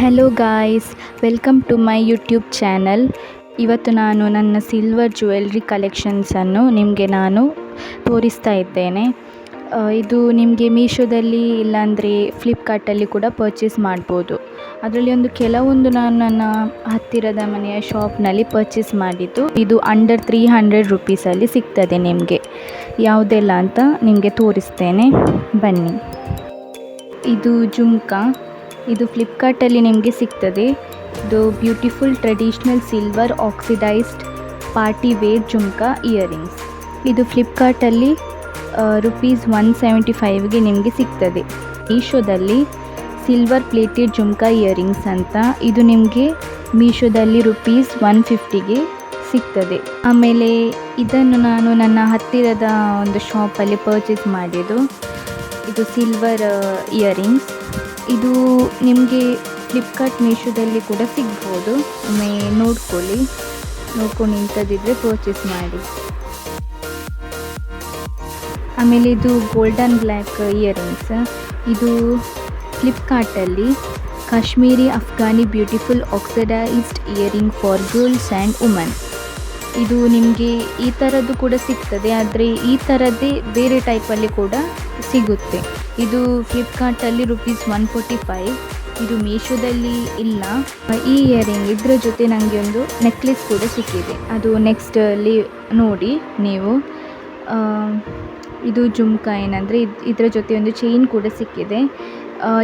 Hello guys welcome to my YouTube channel ಇವತ್ತು ನಾನು ನನ್ನ ಸಿಲ್ವರ್ ಜ್ಯುವೆಲ್ರಿ ಕಲೆಕ್ಷನ್ಸನ್ನು ನಿಮಗೆ ನಾನು ತೋರಿಸ್ತಾ ಇದ್ದೇನೆ. ಇದು ನಿಮಗೆ ಮೀಶೋದಲ್ಲಿ ಇಲ್ಲಾಂದರೆ ಫ್ಲಿಪ್ಕಾರ್ಟಲ್ಲಿ ಕೂಡ ಪರ್ಚೇಸ್ ಮಾಡ್ಬೋದು. ಅದರಲ್ಲಿ ಒಂದು ಕೆಲವೊಂದು ನಾನು ನನ್ನ ಹತ್ತಿರದ ಮನೆಯ ಶಾಪ್ನಲ್ಲಿ ಪರ್ಚೇಸ್ ಮಾಡಿದ್ದು. ಇದು ಅಂಡರ್ ತ್ರೀ ಹಂಡ್ರೆಡ್ ರುಪೀಸಲ್ಲಿ ಸಿಗ್ತದೆ ನಿಮಗೆ. ಯಾವುದೆಲ್ಲ ಅಂತ ನಿಮಗೆ ತೋರಿಸ್ತೇನೆ. ಬನ್ನಿ. ಇದು ಜುಮ್ಕಾ. ಇದು ಫ್ಲಿಪ್ಕಾರ್ಟಲ್ಲಿ ನಿಮಗೆ ಸಿಗ್ತದೆ. ಇದು beautiful traditional silver oxidised party wear jhumka earrings. ಇದು ಫ್ಲಿಪ್ಕಾರ್ಟಲ್ಲಿ ರುಪೀಸ್ ಒನ್ ಸೆವೆಂಟಿ ಫೈವ್ಗೆ ನಿಮಗೆ ಸಿಗ್ತದೆ. ಮೀಶೋದಲ್ಲಿ ಸಿಲ್ವರ್ ಪ್ಲೇಟೆಡ್ ಜುಮ್ಕಾ ಇಯರಿಂಗ್ಸ್ ಅಂತ. ಇದು ನಿಮಗೆ ಮೀಶೋದಲ್ಲಿ ರುಪೀಸ್ ಒನ್ ಫಿಫ್ಟಿಗೆ ಸಿಗ್ತದೆ. ಆಮೇಲೆ ಇದನ್ನು ನಾನು ನನ್ನ ಹತ್ತಿರದ ಒಂದು ಶಾಪಲ್ಲಿ ಪರ್ಚೇಸ್ ಮಾಡಿದ್ದು. ಇದು ಸಿಲ್ವರ್ ಇಯರಿಂಗ್ಸ್. ಇದು ನಿಮಗೆ ಫ್ಲಿಪ್ಕಾರ್ಟ್ ಮೀಶೋದಲ್ಲಿ ಕೂಡ ಸಿಗ್ಬೋದು. ಒಮ್ಮೆ ನೋಡ್ಕೊಳ್ಳಿ. ನೋಡ್ಕೊಂಡು ಇಂಥದ್ದಿದ್ರೆ ಪರ್ಚೇಸ್ ಮಾಡಿ. ಆಮೇಲೆ ಇದು ಗೋಲ್ಡನ್ ಬ್ಲ್ಯಾಕ್ ಇಯರಿಂಗ್ಸ್ ಇದು ಫ್ಲಿಪ್ಕಾರ್ಟಲ್ಲಿ Kashmiri Afghani beautiful oxidised earring for girls and woman ಇದು ನಿಮಗೆ ಈ ಥರದ್ದು ಕೂಡ ಸಿಗ್ತದೆ, ಆದರೆ ಈ ಥರದ್ದೇ ಬೇರೆ ಟೈಪಲ್ಲಿ ಕೂಡ ಸಿಗುತ್ತೆ. ಇದು ಫ್ಲಿಪ್ಕಾರ್ಟಲ್ಲಿ ರುಪೀಸ್ ಒನ್ ಫೋರ್ಟಿ ಫೈವ್ ಇದು ಮೀಶೋದಲ್ಲಿ ಇಲ್ಲ. ಈ ಇಯರಿಂಗ್ ಇದರ ಜೊತೆ ನನಗೆ ಒಂದು ನೆಕ್ಲೆಸ್ ಕೂಡ ಸಿಕ್ಕಿದೆ. ಅದು ನೆಕ್ಸ್ಟಲ್ಲಿ ನೋಡಿ ನೀವು. ಇದು ಜುಮ್ಕಾ ಏನಂದರೆ ಇದರ ಜೊತೆ ಒಂದು ಚೈನ್ ಕೂಡ ಸಿಕ್ಕಿದೆ.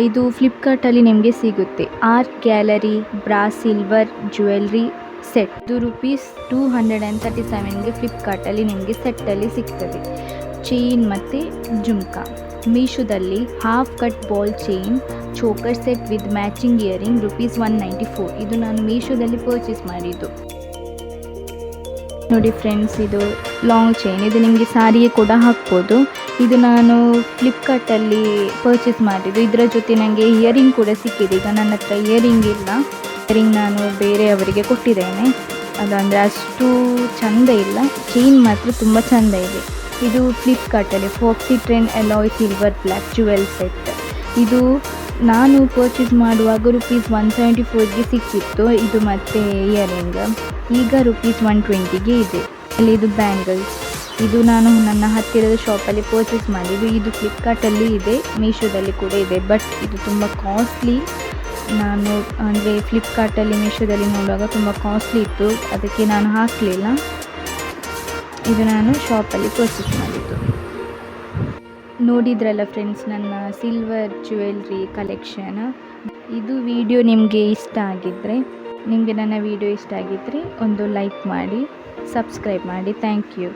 ಇದು ಫ್ಲಿಪ್ಕಾರ್ಟಲ್ಲಿ ನಿಮಗೆ ಸಿಗುತ್ತೆ. ಆರ್ಟ್ ಗ್ಯಾಲರಿ ಬ್ರಾ ಸಿಲ್ವರ್ ಜ್ಯುವೆಲ್ರಿ ಸೆಟ್. ಇದು rupees two hundred and thirty ಸೆವೆನ್ಗೆ ಫ್ಲಿಪ್ಕಾರ್ಟಲ್ಲಿ ನಿಮಗೆ ಸೆಟ್ಟಲ್ಲಿ ಸಿಗ್ತದೆ. ಚೈನ್ ಮತ್ತು ಜುಮ್ಕಾ. ಮೀಶೋದಲ್ಲಿ half cut ball chain choker set with matching earring rupees one ninety four. ಇದು ನಾನು ಮೀಶೋದಲ್ಲಿ ಪರ್ಚೇಸ್ ಮಾಡಿದ್ದು. ನೋಡಿ ಫ್ರೆಂಡ್ಸ್ ಇದು ಲಾಂಗ್ ಚೈನ್ ಇದು ನಿಮಗೆ ಸಾರಿಗೆ ಕೂಡ ಹಾಕ್ಬೋದು. ಇದು ನಾನು ಫ್ಲಿಪ್ಕಾರ್ಟಲ್ಲಿ ಪರ್ಚೇಸ್ ಮಾಡಿದ್ದು. ಇದರ ಜೊತೆ ನನಗೆ ಇಯರಿಂಗ್ ಕೂಡ ಸಿಕ್ಕಿದೆ. ಈಗ ನನ್ನ ಹತ್ರ ಇಯರಿಂಗ್ ಇಲ್ಲ. ಇಯರಿಂಗ್ ನಾನು ಬೇರೆಯವರಿಗೆ ಕೊಟ್ಟಿದ್ದೇನೆ. ಅದಂದರೆ ಅಷ್ಟು ಚಂದ ಇಲ್ಲ. ಚೈನ್ ಮಾತ್ರ ತುಂಬ ಚಂದ ಇದೆ. ಇದು ಫ್ಲಿಪ್ಕಾರ್ಟಲ್ಲಿ foxy trend alloy silver black jewel set ಇದು ನಾನು ಪರ್ಚೇಸ್ ಮಾಡುವಾಗ ರುಪೀಸ್ ಒನ್ ಸೆವೆಂಟಿ ಫೋರ್ಗೆ ಸಿಕ್ಕಿತ್ತು. ಇದು ಮತ್ತು ಇಯರಿಂಗ್ ಈಗ ರುಪೀಸ್ ಒನ್ ಟ್ವೆಂಟಿಗೆ ಇದೆ. ಅಲ್ಲಿ ಇದು ಬ್ಯಾಂಗಲ್ಸ್ ಇದು ನಾನು ನನ್ನ ಹತ್ತಿರದ ಶಾಪಲ್ಲಿ ಪರ್ಚೇಸ್ ಮಾಡಿದ್ದು. ಇದು ಫ್ಲಿಪ್ಕಾರ್ಟಲ್ಲಿ ಇದೆ. ಮೀಶೋದಲ್ಲಿ ಕೂಡ ಇದೆ. ಬಟ್ ಇದು ತುಂಬ ಕಾಸ್ಟ್ಲಿ ನಾನು ಅಂದರೆ ಫ್ಲಿಪ್ಕಾರ್ಟಲ್ಲಿ ಮೀಶೋದಲ್ಲಿ ನೋಡುವಾಗ ತುಂಬ ಕಾಸ್ಟ್ಲಿ ಇತ್ತು. ಅದಕ್ಕೆ ನಾನು ಹಾಕಲಿಲ್ಲ. ಇದು ನಾನು ಶಾಪಲ್ಲಿ ಪರ್ಚೇಸ್ ಮಾಡಿದ್ದು. ನೋಡಿದ್ರಲ್ಲ ಫ್ರೆಂಡ್ಸ್ ನನ್ನ ಸಿಲ್ವರ್ ಜ್ಯುವೆಲ್ರಿ ಕಲೆಕ್ಷನ್ ಇದು ವಿಡಿಯೋ ನಿಮಗೆ ಇಷ್ಟ ಆಗಿದ್ದರೆ ನಿಮಗೆ ನನ್ನ ವಿಡಿಯೋ ಇಷ್ಟ ಆಗಿದ್ದರೆ ಒಂದು ಲೈಕ್ ಮಾಡಿ ಸಬ್ಸ್ಕ್ರೈಬ್ ಮಾಡಿ. Thank you